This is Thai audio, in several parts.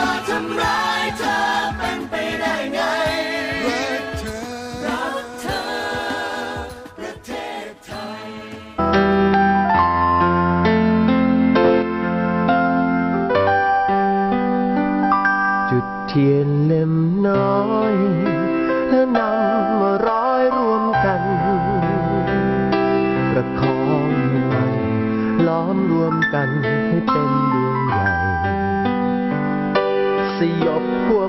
มาทำร้ายเธอเป็นไปได้ไงรักเธอรักเธอ ประเทศไทย จุดเทียนเล่มน้อย แล้วนำมาร้อยรวมกัน ประคองให้มันล้อมรวมกันให้เป็นด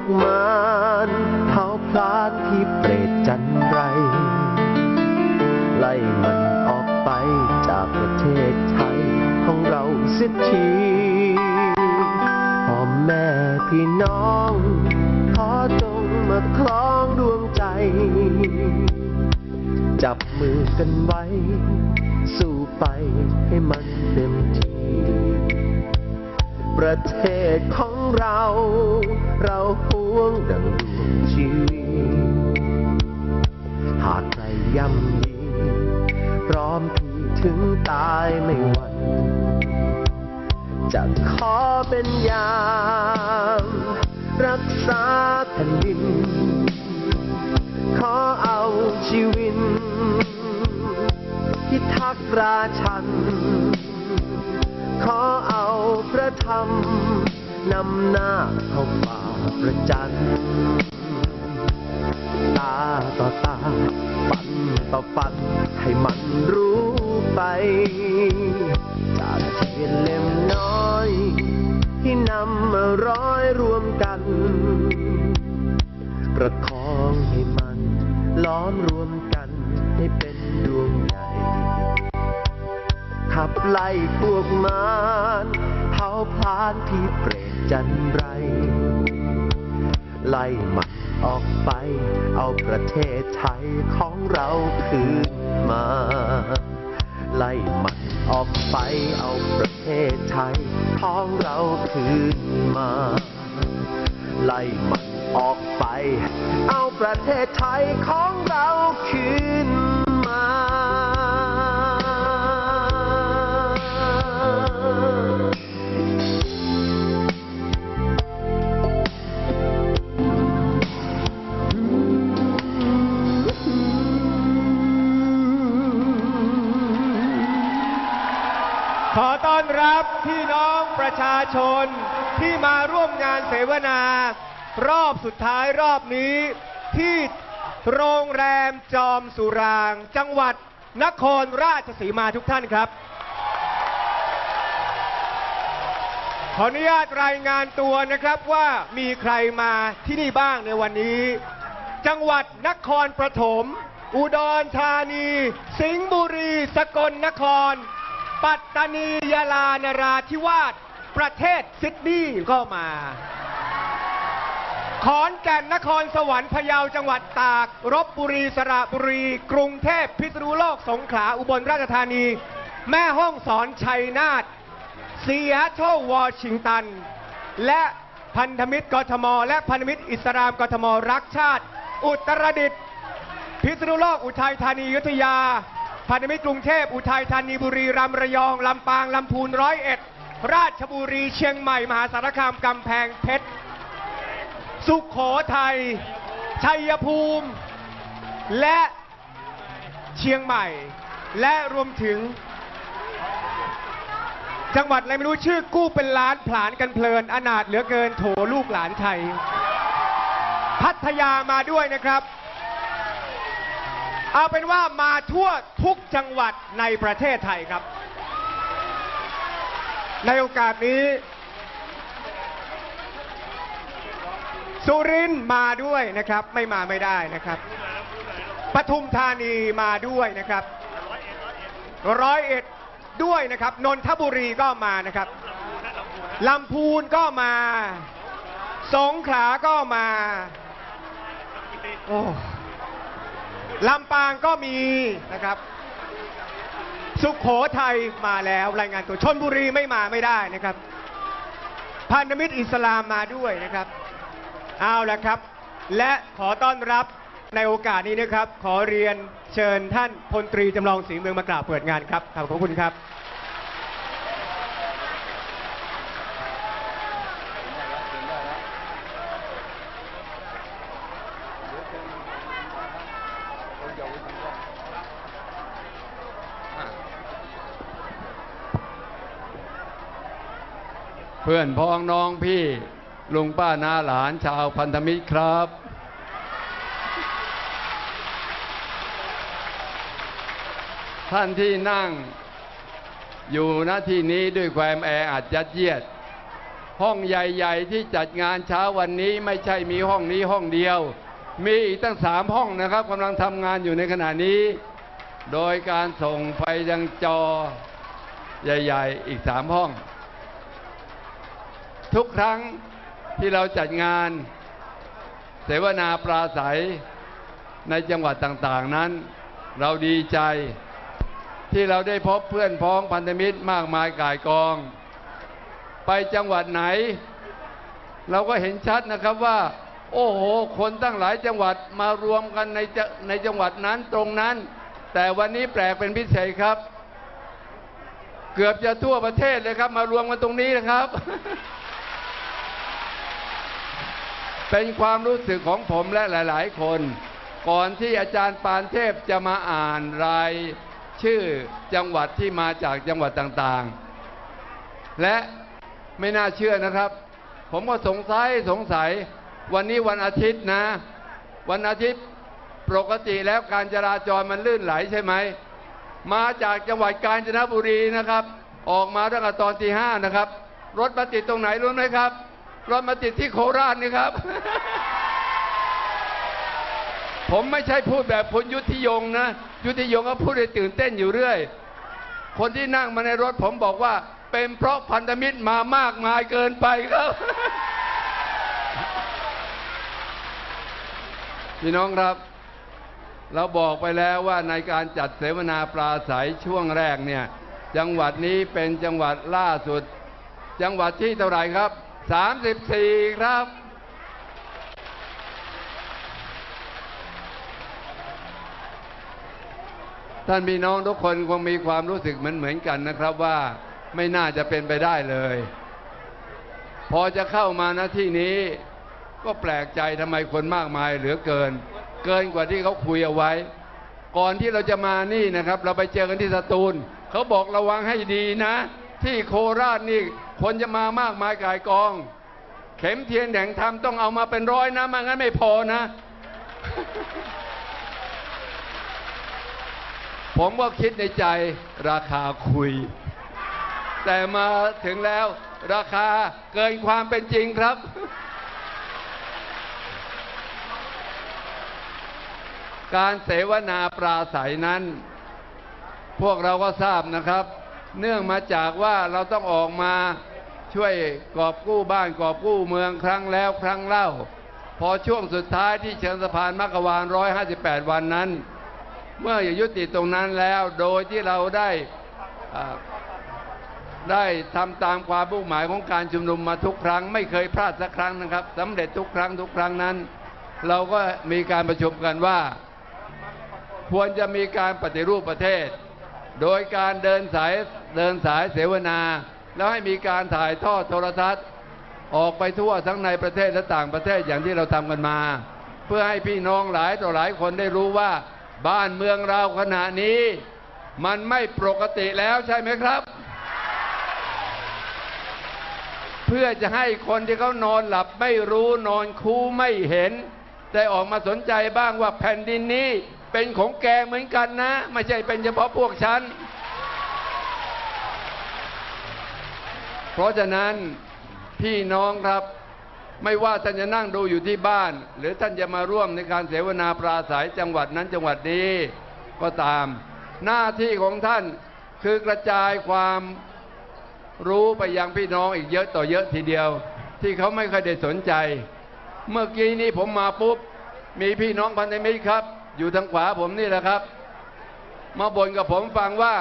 บพวกมารเผาพลานที่เปรตจันไร ไล่มันออกไปจากประเทศไทยของเราเสิทีพ่อแม่พี่น้องขอจงมาคล้องดวงใจ จับมือกันไว้ สู้ไปให้มันเต็มที่ ประเทศของเรา เราหวงดังดวงชีวิต หากใครย่ำยีพร้อมที่ถึงตายไม่หวั่นจะขอเป็นยาม รักษาแผ่นดิน ขอเอาชีวิตพิทักษ์ราชัน ขอ เอาพระธรรมนำหน้าเข้าป่าประจัน ตาต่อตา ฟันต่อฟัน ให้มันรู้ไป จากเทียนเล่มน้อย ที่นำมาร้อยรวมกัน ประคองให้มันล้อมรวมกันให้เป็นดวงใหญ่ขับไล่พวกมาร พลานที่เปรตจันไร ไล่มันออกไป เอาประเทศไทยของเราคืนมา ไล่มันออกไป เอาประเทศไทยของเราคืนมา ไล่มันออกไป เอาประเทศไทยของเราคืนมา ต้อนรับพี่น้องประชาชนที่มาร่วมงานเสวนารอบสุดท้ายรอบนี้ ที่โรงแรมจอมสุราง จังหวัดนครราชสีมาทุกท่านครับ ขออนุญาตรายงานตัวนะครับว่ามีใครมาที่นี่บ้างในวันนี้ จังหวัดนครปฐมอุดรธานี สิงห์บุรี สกลนคร ปัตตานียาลานราธิวาสประเทศซิดนีย์ก็มา ขอนแก่นนครสวรรค์พะเยาจังหวัดตาก รบบุรีสระบุรี กรุงเทพพิษณุโลกสงขลาอุบลราชธานี แม่ห้องสอนชัยนาทซีแอตเทิลวอชิงตัน และพันธมิตรกทม และพันธมิตรอิสลามกทมรักชาติ อุตรดิตถ์พิษณุโลกอุทัยธานียุธยา พันธมิตรกรุงเทพอุทัยธานีบุรีรัมย์ระยองลำปางลำพูนร้อยเอ็ดราชบุรีเชียงใหม่ มหาสารคามกำแพงเพชร สุขโขทัย ชัยภูมิ และเชียงใหม่ และรวมถึง จังหวัดอะไรไม่รู้ชื่อกู้เป็นล้านผลานกันเพลิน อนาถเหลือเกินโถลูกหลานไทย พัทยามาด้วยนะครับ เอาเป็นว่ามาทั่วทุกจังหวัดในประเทศไทยครับ ในโอกาสนี้ สุรินทร์มาด้วยนะครับ ไม่มาไม่ได้นะครับปทุมธานีมาด้วยนะครับร้อยเอ็ดด้วยนะครับนนทบุรีก็มานะครับลำพูนก็มา สงขลาก็มา โอ้ ลำปางก็มีนะครับ สุขโขทัยมาแล้วรายงานตัวชนบุรีไม่มาไม่ได้นะครับพันธมิตรอิสลามมาด้วยนะครับ เอาละครับ และขอต้อนรับในโอกาสนี้นะครับ ขอเรียนเชิญท่านพลตรีจำลองศรีเมืองมากล่าวเปิดงานครับขอบคุณครับ เพื่อนพ้องน้องพี่ลุงป้านาหลานชาวพันธมิตรครับ ท่านที่นั่งอยู่ณที่นี้ด้วยความแออัดยัดเยียด ห้องใหญ่ๆที่จัดงานเช้าวันนี้ไม่ใช่มีห้องนี้ห้องเดียว มีอีกตั้งสามห้องนะครับกำลังทำงานอยู่ในขณะนี้ โดยการส่งไปยังจอใหญ่ ๆ อีกสามห้อง ทุกครั้งที่เราจัดงาน เสวนาปราศัยในจังหวัดต่างๆนั้น เราดีใจ ที่เราได้พบเพื่อนพ้องพันธมิตรมากมายกายกอง ไปจังหวัดไหน เราก็เห็นชัดนะครับว่า โอ้โห คนตั้งหลายจังหวัดมารวมกันในในจังหวัดนั้นตรงนั้น แต่วันนี้แปลกเป็นพิเศษครับ เกือบจะทั่วประเทศเลยครับ มารวมกันตรงนี้นะครับ เป็นความรู้สึกของผมและหลาย ๆ คน ก่อนที่อาจารย์ปานเทพจะมาอ่านรายชื่อจังหวัดที่มาจากจังหวัดต่าง ๆ และไม่น่าเชื่อนะครับ ผมก็สงสัยสงสัย วันนี้วันอาทิตย์นะ วันอาทิตย์ปกติแล้วการจราจรมันลื่นไหลใช่ไหม มาจากจังหวัดกาญจนบุรีนะครับ ออกมาตั้งแต่ตอนที่ห้านะครับ รถมาติดตรงไหนรู้ไหมครับ รถมาติดที่โคราชนี่ครับ ผมไม่ใช่พูดแบบคุณยุทธิยงนะ ยุทธิยงก็พูดให้ตื่นเต้นอยู่เรื่อย คนที่นั่งมาในรถผมบอกว่า เป็นเพราะพันธมิตรมามากมายเกินไปครับ พี่น้องครับ เราบอกไปแล้วว่าในการจัดเสวนาปราศัยช่วงแรกเนี่ย จังหวัดนี้เป็นจังหวัดล่าสุด จังหวัดที่เท่าไหร่ครับ 34 ครับ ท่านพี่น้องทุกคนคงมีความรู้สึกเหมือนเหมือนกันนะครับว่าไม่น่าจะเป็นไปได้เลย พอจะเข้ามาณที่นี้ ก็แปลกใจทำไมคนมากมายเหลือเกิน เกินกว่าที่เขาคุยเอาไว้ ก่อนที่เราจะมานี่นะครับ เราไปเจอกันที่สตูลเขาบอกระวังให้ดีนะ ที่โคราชนี่ คนจะมามากมายกายกอง เข็มเทียนแห่งธรรมต้องเอามาเป็นร้อยนะมางั้นไม่พอนะ ผมก็คิดในใจราคาคุย แต่มาถึงแล้วราคาเกินความเป็นจริงครับการเสวนาปราศัยนั้น พวกเราก็ทราบนะครับ เนื่องมาจากว่าเราต้องออกมา ช่วยกอบกู้บ้านกอบกู้เมืองครั้งแล้วครั้งเล่า พอช่วงสุดท้ายที่เชิงสะพานมักกะวาน158 วันนั้น เมื่อยุติตรงนั้นแล้วโดยที่เราได้ได้ทำตามความมุ่งหมายของการชุมนุมมาทุกครั้ง ไม่เคยพลาดสักครั้งนะครับสำเร็จทุกครั้งทุกครั้งนั้น เราก็มีการประชุมกันว่า ควรจะมีการปฏิรูปประเทศ โดยการเดินสายเดินสายเสวนา แล้วให้มีการถ่ายทอดโทรทัศน์ ออกไปทั่วทั้งในประเทศและต่างประเทศอย่างที่เราทำกันมา เพื่อให้พี่น้องหลายต่อหลายคนได้รู้ว่า บ้านเมืองเราขณะนี้ มันไม่ปกติแล้วใช่ไหมครับ เพื่อจะให้คนที่เขานอนหลับไม่รู้นอนคูไม่เห็นได้ออกมาสนใจบ้างว่าแผ่นดินนี้เป็นของแกเหมือนกันนะ ไม่ใช่เป็นเฉพาะพวกฉัน ราะฉะนั้นพี่น้องครับไม่ว่าท่านจะนั่งดูอยู่ที่บ้าน หรือท่านจะมาร่วมในการเสวนาปราศัยจังหวัดนั้นจังหวัดนี้ก็ตาม หน้าที่ของท่านคือกระจายความรู้ไปยังพี่น้องอีกเยอะต่อเยอะทีเดียว ที่เขาไม่เคยได้สนใจ เมื่อกี้นี้ผมมาปุ๊บ มีพี่น้องพันธมิตรครับ อยู่ทางขวาผมนี่แหละครับ มาบ่นกับผมฟังว่า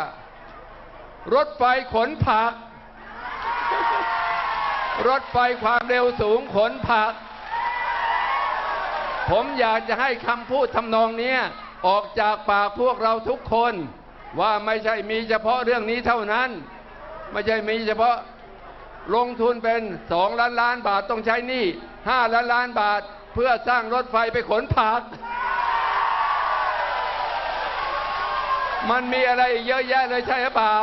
รถไฟขนผัก รถไฟความเร็วสูงขนผัก ผมอยากจะให้คำพูดทำนองนี้ออกจากปากพวกเราทุกคน ว่าไม่ใช่มีเฉพาะเรื่องนี้เท่านั้น ไม่ใช่มีเฉพาะลงทุนเป็นสองล้านล้านบาทต้องใช้หนี้ห้าล้านล้านบาทเพื่อสร้างรถไฟไปขนผัก มันมีอะไรเยอะแยะเลยใช่หรือเปล่า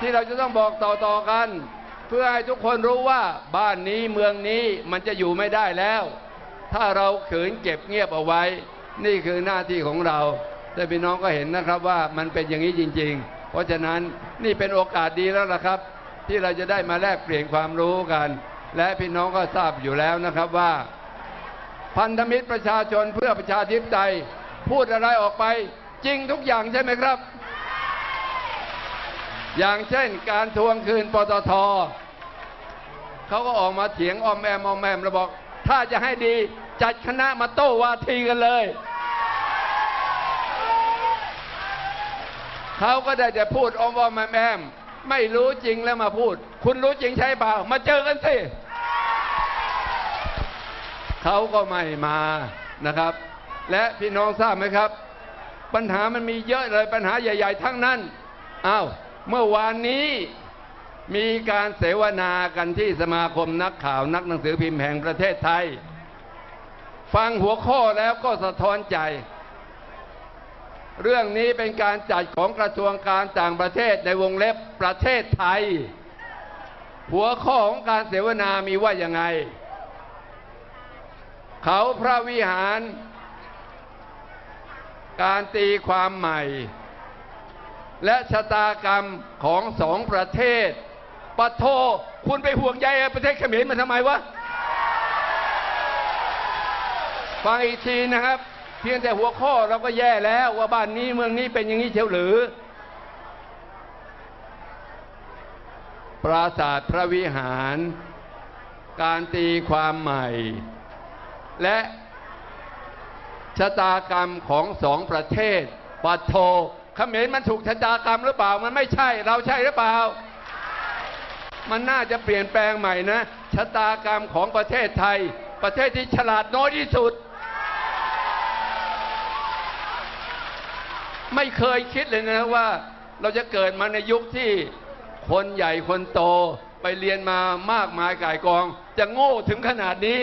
ที่เราจะต้องบอกต่อๆกัน เพื่อให้ทุกคนรู้ว่าบ้านนี้เมืองนี้มันจะอยู่ไม่ได้แล้ว ถ้าเราขืนเก็บเงียบเอาไว้ นี่คือหน้าที่ของเราแต่พี่น้องก็เห็นนะครับว่ามันเป็นอย่างนี้จริง ๆ เพราะฉะนั้นนี่เป็นโอกาสดีแล้วล่ะครับ ที่เราจะได้มาแลกเปลี่ยนความรู้กัน และพี่น้องก็ทราบอยู่แล้วนะครับว่า พันธมิตรประชาชนเพื่อประชาธิปไตยพูดอะไรออกไปจริงทุกอย่างใช่ไหมครับ อย่างเช่นการทวงคืนปตทเขาก็ออกมาเถียงออมแอมออมแอมแล้วบอก ถ้าจะให้ดีจัดคณะมาโต้วาทีกันเลย เขาก็ได้แต่พูดอมอมแอมแอมไม่รู้จริงแล้วมาพูด คุณรู้จริงใช่เปล่า มาเจอกันสิเขาก็ไม่มานะครับ และพี่น้องทราบไหมครับ ปัญหามันมีเยอะเลยปัญหาใหญ่ ๆ ทั้งนั้นอ้าว เมื่อวานนี้มีการเสวนากันที่สมาคมนักข่าวนักหนังสือพิมพ์แห่งประเทศไทย ฟังหัวข้อแล้วก็สะท้อนใจ เรื่องนี้เป็นการจัดของกระทรวงการต่างประเทศในวงเล็บประเทศไทย หัวข้อของการเสวนามีว่ายังไง เขาพระวิหาร การตีความใหม่ และชะตากรรมของสองประเทศปะโทคุณไปห่วงใยประเทศเขมรมันทำไมวะฟังอีกทีนะครับ เพียงแต่หัวข้อเราก็แย่แล้วว่าบ้านนี้เมืองนี้เป็นอย่างนี้เชียวหรือ ปราสาทพระวิหาร การตีความใหม่ และชะตากรรมของสองประเทศปัทโท เขมรมันถูกชะตากรรมหรือเปล่า มันไม่ใช่ เราใช่หรือเปล่า มันน่าจะเปลี่ยนแปลงใหม่นะชะตากรรมของประเทศไทย ประเทศที่ฉลาดน้อยที่สุด ไม่เคยคิดเลยนะว่า เราจะเกิดมาในยุคที่คนใหญ่คนโตไปเรียนมามากมายก่ายกอง จะโง่ถึงขนาดนี้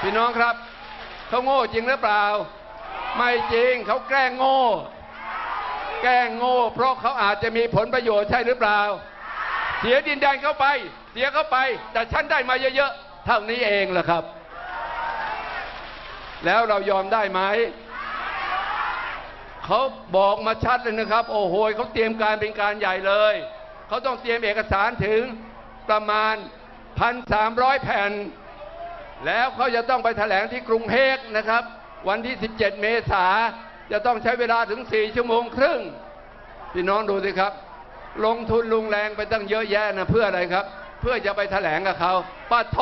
พี่น้องครับเขาโง่จริงหรือเปล่า ไม่จริงเขาแกล้งโง่ แกล้งโง่ เพราะเขาอาจจะมีผลประโยชน์ใช่หรือเปล่า เสียดินแดนเข้าไป เสียเข้าไป แต่ฉันได้มาเยอะๆเท่านี้เองแหละครับ แล้วเรายอมได้ไหมเขาบอกมาชัดเลยนะครับ โอ้โหเขาเตรียมการเป็นการใหญ่เลยเขาต้องเตรียมเอกสารถึงประมาณพันสามร้อยแผ่น แล้วเขาจะต้องไปแถลงที่กรุงเฮกนะครับ วันที่ 17 เมษาจะต้องใช้เวลาถึง 4 ชั่วโมงครึ่งพี่น้องดูสิครับ ลงทุนลุงแรงไปตั้งเยอะแยะนะเพื่ออะไรครับ เพื่อจะไปแถลงกับเขาปัดโท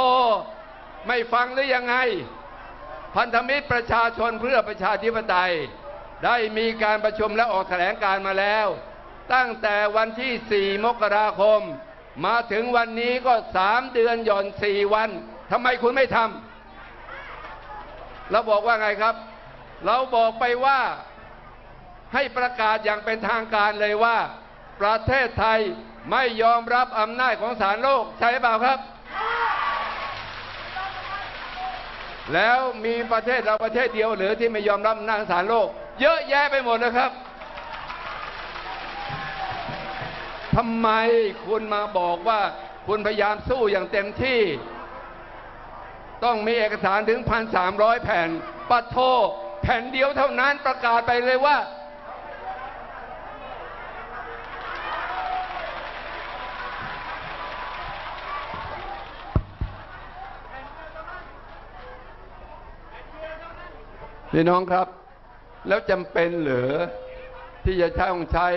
ไม่ฟังหรือยังไง พันธมิตรประชาชนเพื่อประชาธิปไตย ได้มีการประชุมและออกแถลงการมาแล้ว ตั้งแต่วันที่ 4 มกราคม มาถึงวันนี้ก็ 3 เดือนหย่อน 4 วันทำไมคุณไม่ทำ เราบอกว่าไงครับ เราบอกไปว่าให้ประกาศอย่างเป็นทางการเลยว่า ประเทศไทยไม่ยอมรับอำนาจของศาลโลก ใช่เปล่าครับ แล้วมีประเทศเราประเทศเดียวหรือที่ไม่ยอมรับอำนาจศาลโลก เยอะแยะไปหมดนะครับทำไมคุณมาบอกว่าคุณพยายามสู้อย่างเต็มที่ ต้องมีเอกสารถึงพันสามร้อยแผ่น ปัดโทแผ่นเดียวเท่านั้นประกาศไปเลยว่า พี่น้องครับ แล้วจำเป็นเหรือที่จะใช้ต้องใช้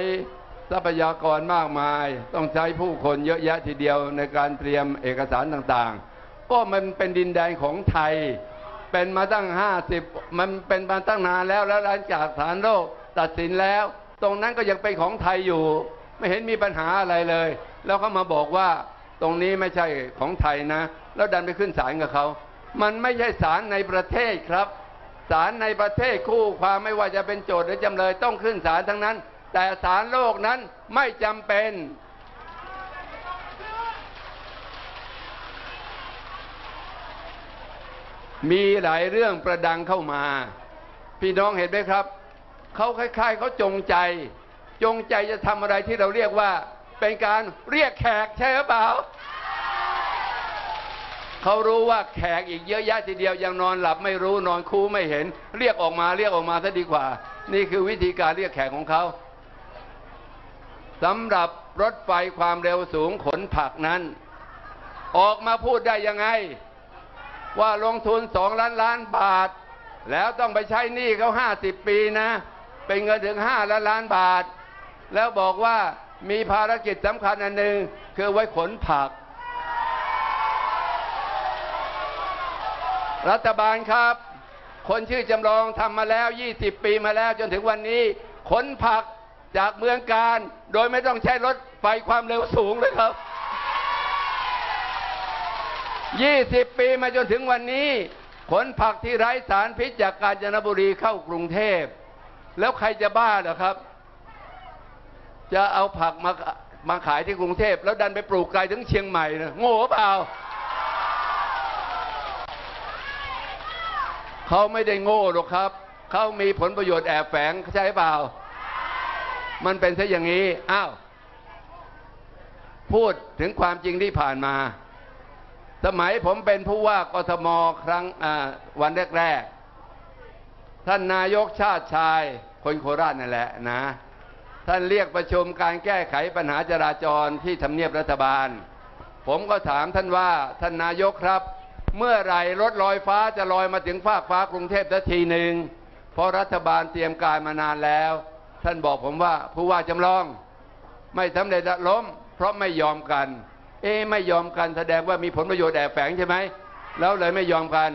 ทรัพยากรมากมาย ต้องใช้ผู้คนเยอะแยะทีเดียวในการเตรียมเอกสารต่างๆ ก็มันเป็นดินแดนของไทย เป็นมาตั้งห้าสิบมันเป็นมาตั้งนานแล้วแล้วหลังจากศาลโลกตัดสินแล้ว ตรงนั้นก็ยังเป็นของไทยอยู่ ไม่เห็นมีปัญหาอะไรเลย แล้วเขามาบอกว่าตรงนี้ไม่ใช่ของไทยนะ แล้วดันไปขึ้นศาลกับเขา มันไม่ใช่ศาลในประเทศครับศาลในประเทศคู่ความไม่ว่าจะเป็นโจทย์หรือจำเลยต้องขึ้นศาลทั้งนั้น แต่ศาลโลกนั้นไม่จำเป็น มีหลายเรื่องประดังเข้ามา พี่น้องเห็นไหมครับ เขาคล้ายๆเขาจงใจ จงใจจะทำอะไรที่เราเรียกว่า เป็นการเรียกแขกใช่หรือเปล่าเขารู้ว่าแขกอีกเยอะแยะทีเดียวยังนอนหลับไม่รู้นอนคูไม่เห็น เรียกออกมาเรียกออกมาซะดีกว่า นี่คือวิธีการเรียกแขกของเขาสำหรับรถไฟความเร็วสูงขนผักนั้น ออกมาพูดได้ยังไง ว่าลงทุนสองล้านล้านบาท แล้วต้องไปใช้หนี้เขาห้าสิบปีนะ เป็นเงินถึงห้าล้านล้านบาท แล้วบอกว่ามีภารกิจสำคัญอันหนึ่งคือไว้ขนผัก รัฐบาลครับ คนชื่อจำลองทำมาแล้ว 20 ปีมาแล้วจนถึงวันนี้ ขนผักจากเมืองการ โดยไม่ต้องใช้รถไฟความเร็วสูงเลยครับ 20 ปีมาจนถึงวันนี้ขนผักที่ไร้สารพิษจากกาญจนบุรีเข้ากรุงเทพ แล้วใครจะบ้าเหรอครับ จะเอาผักมามาขายที่กรุงเทพ แล้วดันไปปลูกไกลถึงเชียงใหม่นะโง่เปล่าเขาไม่ได้โง่หรอกครับ เขามีผลประโยชน์แอบแฝงใช่เปล่า มันเป็นซะอย่างนี้ อ้าว พูดถึงความจริงที่ผ่านมา สมัยผมเป็นผู้ว่ากทมครั้งวันแรกๆ ท่านนายกชาติชายคนโคราชนั่นแหละนะ ท่านเรียกประชุมการแก้ไขปัญหาจราจรที่ทำเนียบรัฐบาล ผมก็ถามท่านว่าท่านนายกครับ เมื่อไหร่รถลอยฟ้าจะลอยมาถึงฟากฟ้ากรุงเทพสักทีหนึ่งเพราะรัฐบาลเตรียมการมานานแล้ว ท่านบอกผมว่าผู้ว่าจำลอง ไม่สำเร็จะล้ม เพราะไม่ยอมกัน เอ๊ไม่ยอมกันแสดงว่ามีผลประโยชน์แอบแฝงใช่ไหมแล้วเลยไม่ยอมกัน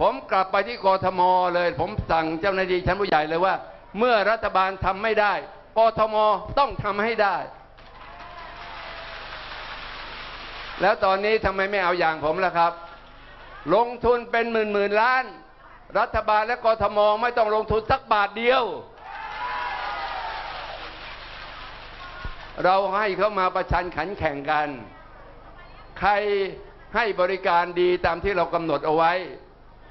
ผมกลับไปที่กทมเลย ผมสั่งเจ้าหน้าที่ชั้นผู้ใหญ่เลยว่า เมื่อรัฐบาลทำไม่ได้กทมต้องทำให้ได้ แล้วตอนนี้ทำไมไม่เอาอย่างผมล่ะครับ ลงทุนเป็นหมื่นหมื่นล้าน รัฐบาลและกทมไม่ต้องลงทุนสักบาทเดียวเราให้เขามาประชันขันแข่งกัน ใครให้บริการดีตามที่เรากำหนดเอาไว้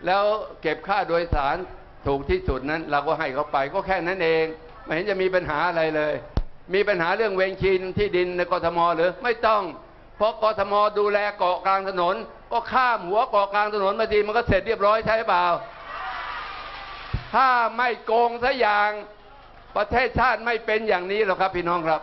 แล้วเก็บค่าโดยสารถูกที่สุดนั้น เราก็ให้เขาไปก็แค่นั้นเอง ไม่เห็นจะมีปัญหาอะไรเลย มีปัญหาเรื่องเวงชินที่ดินในกทมหรือไม่ต้อง เพราะกทมดูแลเกาะกลางถนน ก็ข้ามหัวเกาะกลางถนนมาทีมันก็เสร็จเรียบร้อยใช่เปล่า ถ้าไม่โกงซะอย่างประเทศชาติไม่เป็นอย่างนี้หรอกครับพี่น้องครับ